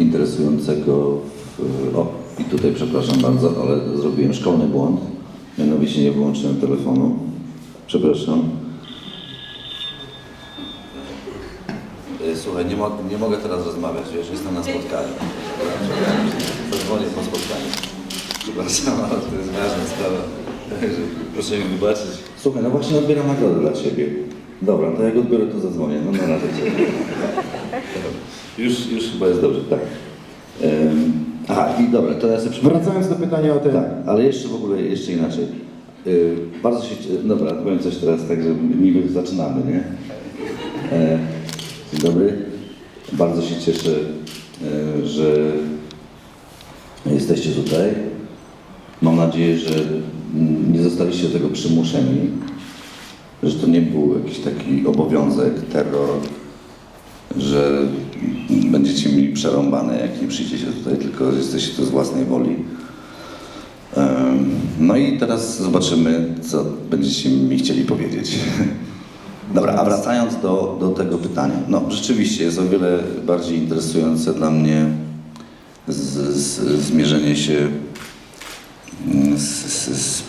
interesującego. W, o, i tutaj przepraszam bardzo, ale zrobiłem szkolny błąd. Mianowicie nie wyłączyłem telefonu. Przepraszam. Y, Słuchaj, nie, mo- nie mogę teraz rozmawiać, wiesz, jestem na spotkaniu. Zadzwonię po spotkaniu. Przepraszam, ale to jest ważna sprawa. Proszę mi wybaczyć. Słuchaj, no właśnie odbieram nagrodę dla Ciebie. Dobra, to jak odbiorę, to zadzwonię. No na razie Cię. Już, już chyba jest dobrze, tak. Ym, aha, i dobra, to ja sobie przypomnę. Wracając do pytania o te... Tak, ale jeszcze w ogóle, jeszcze inaczej. Yy, bardzo się, dobra, powiem coś teraz tak, że niby zaczynamy, nie? E, dzień dobry. Bardzo się cieszę, e, że jesteście tutaj. Mam nadzieję, że nie zostaliście do tego przymuszeni, że to nie był jakiś taki obowiązek, terror, że będziecie mieli przerąbane, jak nie przyjdziecie tutaj, tylko jesteście tu z własnej woli. No i teraz zobaczymy, co będziecie mi chcieli powiedzieć. Dobra, a wracając do, do tego pytania. No rzeczywiście jest o wiele bardziej interesujące dla mnie z, z, zmierzenie się mm, z,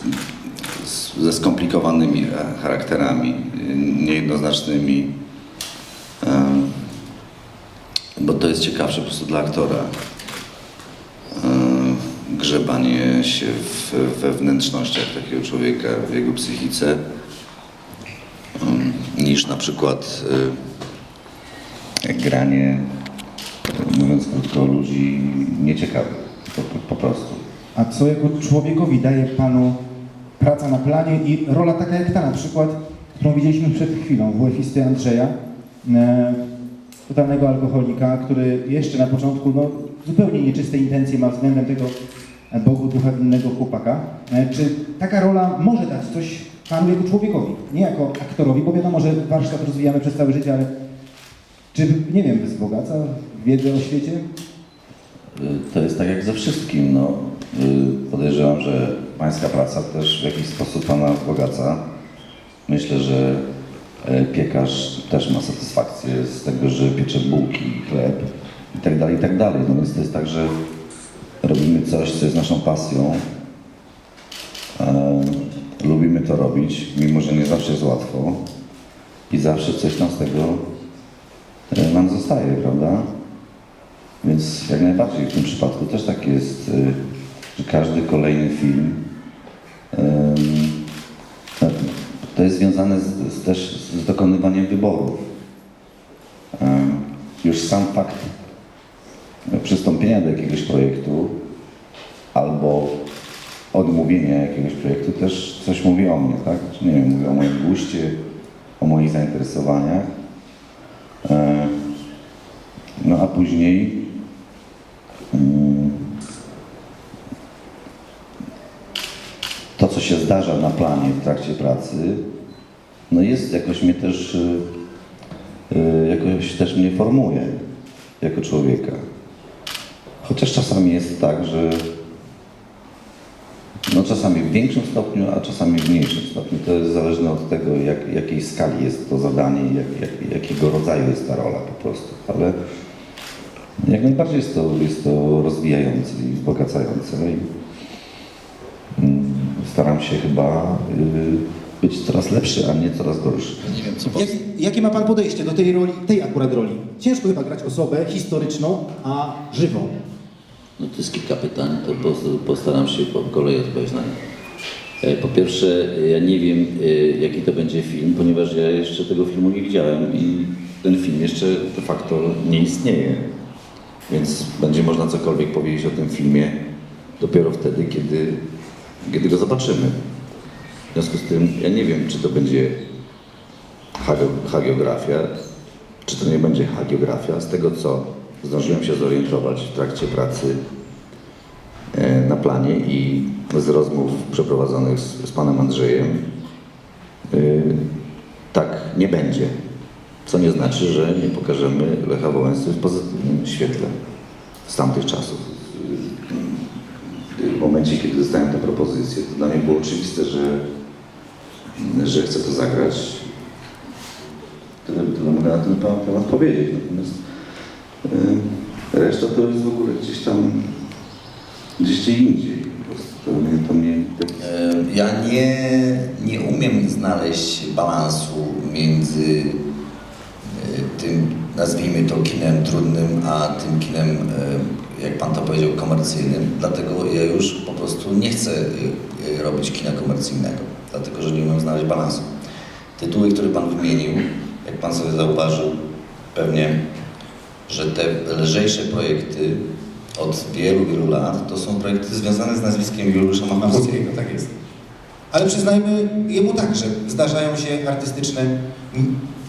ze skomplikowanymi e, charakterami, niejednoznacznymi. Bo to jest ciekawsze po prostu dla aktora. Em, Grzebanie się w, we wnętrznościach takiego człowieka, w jego psychice, em, niż na przykład y, granie, mówiąc krótko, ludzi nieciekawych. Po, po, prostu. A co jako człowiekowi daje Panu praca na planie i rola taka jak ta na przykład, którą widzieliśmy przed chwilą, WF-isty Andrzeja, totalnego alkoholika, który jeszcze na początku no, zupełnie nieczyste intencje ma względem tego e, Bogu ducha winnego chłopaka. E, czy taka rola może dać coś Panu jako człowiekowi, nie jako aktorowi, bo wiadomo, że warsztat rozwijamy przez całe życie, ale czy, nie wiem, wzbogaca wiedzę o świecie? Y, To jest tak jak ze wszystkim. No. Y, Podejrzewam, że pańska praca też w jakiś sposób pana wzbogaca. Myślę, że piekarz też ma satysfakcję z tego, że piecze bułki, chleb i tak dalej, i tak dalej. No więc to jest tak, że robimy coś, co jest naszą pasją. E, lubimy to robić, mimo że nie zawsze jest łatwo i zawsze coś tam z tego e, nam zostaje, prawda? Więc jak najbardziej w tym przypadku też tak jest, że każdy kolejny film to jest związane z, z, też z dokonywaniem wyborów. Już sam fakt przystąpienia do jakiegoś projektu albo odmówienia jakiegoś projektu też coś mówi o mnie, tak? Nie wiem, mówi o moim guście, o moich zainteresowaniach. No a później mm, to, co się zdarza na planie w trakcie pracy, no jest jakoś mnie też, y, y, jakoś też mnie formuje jako człowieka. Chociaż czasami jest tak, że no czasami w większym stopniu, a czasami w mniejszym stopniu. To jest zależne od tego, jak, jakiej skali jest to zadanie i jak, jak, jakiego rodzaju jest ta rola po prostu. Ale jak najbardziej jest to, jest to rozwijające i wzbogacające. Staram się chyba y, być coraz lepszy, a nie coraz gorszy. Nie wiem, co Jak, jakie ma Pan podejście do tej roli, tej akurat roli? Ciężko chyba grać osobę historyczną, a żywą. No to jest kilka pytań, to po- postaram się po kolei odpowiedzieć na nie. E, Po pierwsze, ja nie wiem, e, jaki to będzie film, ponieważ ja jeszcze tego filmu nie widziałem i ten film jeszcze de facto nie istnieje. Więc będzie można cokolwiek powiedzieć o tym filmie dopiero wtedy, kiedy, kiedy go zobaczymy. W związku z tym ja nie wiem, czy to będzie hagio- hagiografia, czy to nie będzie hagiografia. Z tego, co zdążyłem się zorientować w trakcie pracy e, na planie i z rozmów przeprowadzonych z, z panem Andrzejem, e, tak nie będzie. Co nie znaczy, że nie pokażemy Lecha Wałęsy w pozytywnym świetle z tamtych czasów. Momencie, kiedy dostałem tę propozycję, to dla mnie było oczywiste, że, że chcę to zagrać. Tyle, tyle mogę na ten temat powiedzieć. Natomiast yy, Reszta to jest w ogóle gdzieś tam, gdzieś gdzie indziej. To mnie, to mnie E, Ja nie, nie umiem znaleźć balansu między e, tym, nazwijmy to kinem trudnym, a tym kinem, e, jak Pan to powiedział, komercyjnym. Dlatego ja już po prostu nie chcę e, e, robić kina komercyjnego, dlatego że nie umiem znaleźć balansu. Tytuły, które Pan wymienił, jak Pan sobie zauważył, pewnie, że te lżejsze projekty od wielu, wielu lat to są projekty związane z nazwiskiem Juliusza Machowskiego. Tak jest. Ale przyznajmy jemu tak, że zdarzają się artystyczne,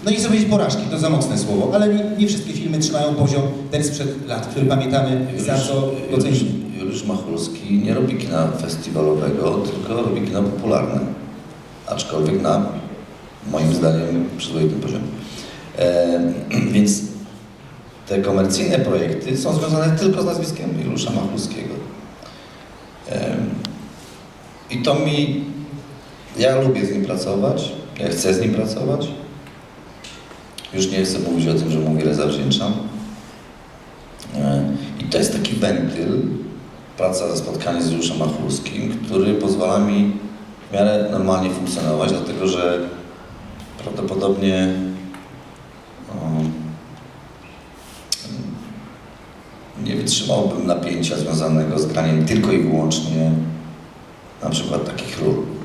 no nie chcę powiedzieć porażki, to za mocne słowo, ale nie, nie wszystkie filmy trzymają poziom ten sprzed lat, który pamiętamy za co go Juliusz. Juliusz Machulski nie robi kina festiwalowego, tylko robi kino popularne. Aczkolwiek na moim zdaniem przyzwoitym poziomie. E, więc te komercyjne projekty są związane tylko z nazwiskiem Juliusza Machulskiego. E, I to mi, ja lubię z nim pracować, ja chcę z nim pracować. Już nie chcę mówić o tym, że mu wiele zawdzięczam. E, I to jest taki wentyl, praca, spotkanie z Juliuszem Machulskim, który pozwala mi w miarę normalnie funkcjonować, dlatego że prawdopodobnie nie wytrzymałbym napięcia związanego z graniem tylko i wyłącznie na przykład takich ról.